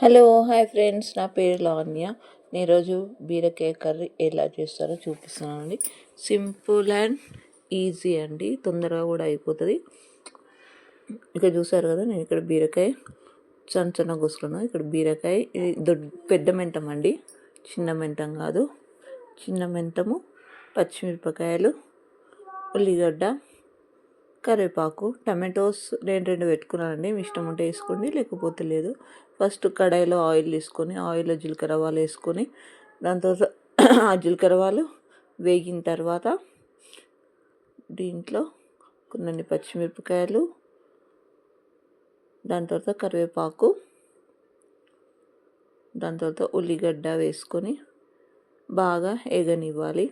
Hello hi friends. నా పేరు లావణ్య. నేను ఈరోజు బీరకాయ కర్రీ ఎలా చేస్తారో చూపిస్తున్నానండి. సింపుల్ అండ్ ఈజీ అండి. తొందరగా కూడా అయిపోతుంది. ఇక చూసారు కదా నేను ఇక్కడ బీరకాయ చిన్న చిన్న కోసుకున్నాను ఇక్కడ బీరకాయ ఇది పెద్ద మెంటం అండి. చిన్న మెంటం కాదు. చిన్న మెంతము పచ్చిమిరపకాయలు ఉల్లిగడ్డ కరివేపాకు టమాటోస్ నేను రెండు పెట్టుకున్నానండి. మీ ఇష్టం ఉంటే వేసుకోండి లేకపోతే లేదు. ఫస్ట్ కడాయిలో ఆయిల్ తీసుకొని ఆయిల్లో జీలకర్ర వాలు వేసుకొని దాని తర్వాత ఆ జీలకర్ర ఆవాలు వేగిన తర్వాత దీంట్లో కొన్ని పచ్చిమిరపకాయలు దాని తర్వాత కరివేపాకు దాని తర్వాత ఉల్లిగడ్డ వేసుకొని బాగా ఎగనివ్వాలి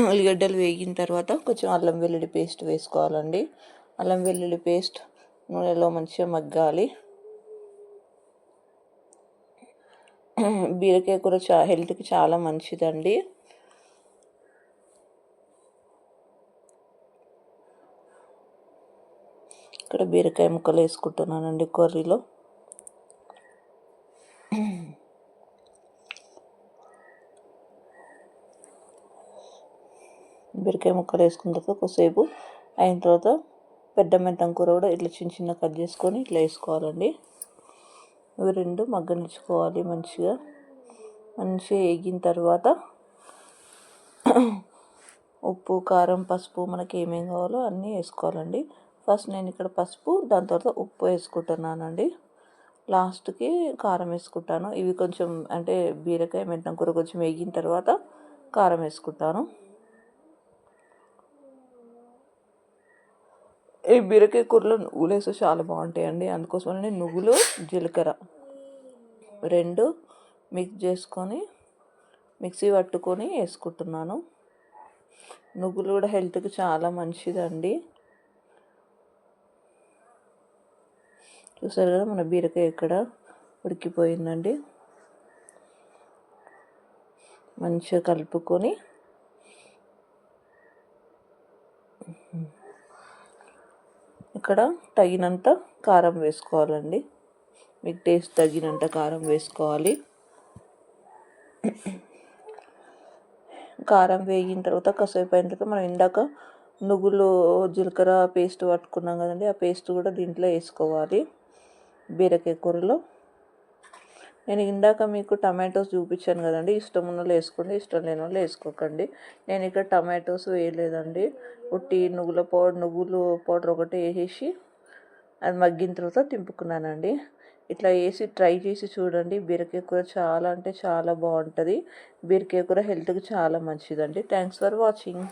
ఉల్లిగడ్డలు వేగిన తర్వాత కొంచెం అల్లం వెల్లుల్లి పేస్ట్ వేసుకోవాలండి. అల్లం వెల్లుల్లి పేస్ట్ నూనెలో మంచిగా మగ్గాలి. బీరకాయ కూర చా హెల్త్కి చాలా మంచిదండి. ఇక్కడ బీరకాయ ముక్కలు వేసుకుంటున్నానండి కర్రీలో. బీరకాయ ముక్కలు వేసుకున్న తర్వాత కొద్దిసేపు అయిన తర్వాత పెద్ద మెంతం కూర కూడా ఇట్లా చిన్న చిన్న కట్ చేసుకొని ఇట్లా వేసుకోవాలండి. ఇవి రెండు మగ్గనిచ్చుకోవాలి మంచిగా. మంచిగా వేగిన తర్వాత ఉప్పు కారం పసుపు మనకి ఏమేమి కావాలో అన్నీ వేసుకోవాలండి. ఫస్ట్ నేను ఇక్కడ పసుపు దాని తర్వాత ఉప్పు వేసుకుంటున్నానండి. లాస్ట్కి కారం వేసుకుంటాను. ఇవి కొంచెం అంటే బీరకాయ మెంతం కూర కొంచెం వేగిన తర్వాత కారం వేసుకుంటాను. ఈ బీరకాయ కూరలో నువ్వులు వేస్తే చాలా బాగుంటాయండి. అందుకోసమని నువ్వులు జీలకర్ర రెండు మిక్స్ చేసుకొని మిక్సీ పట్టుకొని వేసుకుంటున్నాను. నువ్వులు కూడా హెల్త్కి చాలా మంచిదండి. చూసారు కదా మన బీరకాయ ఇక్కడ ఉడికిపోయిందండి. మంచిగా కలుపుకొని ఇక్కడ తగినంత కారం వేసుకోవాలండి. మీకు టేస్ట్ తగినంత కారం వేసుకోవాలి. కారం వేగిన తర్వాత కాసేపు అయిన తర్వాత మనం ఇందాక నువ్వులు జీలకర్ర పేస్ట్ పట్టుకున్నాం కదండి ఆ పేస్ట్ కూడా దీంట్లో వేసుకోవాలి. బీరకాయ కూరలో. నేను ఇందాక మీకు టమాటోస్ చూపించాను కదండి. ఇష్టం ఉన్న వాళ్ళు వేసుకోండి ఇష్టం లేని వాళ్ళు వేసుకోకండి. నేను ఇక్కడ టమాటోస్ వేయలేదండి. ఉట్టి నువ్వుల పౌడర్ నువ్వులు పౌడర్ ఒకటి వేసేసి అది మగ్గిన తర్వాత తింపుకున్నానండి. ఇట్లా వేసి ట్రై చేసి చూడండి. బీరకాయ కూర చాలా అంటే చాలా బాగుంటుంది. బీరకాయ కూర హెల్త్కి చాలా మంచిదండి. Thanks for watching.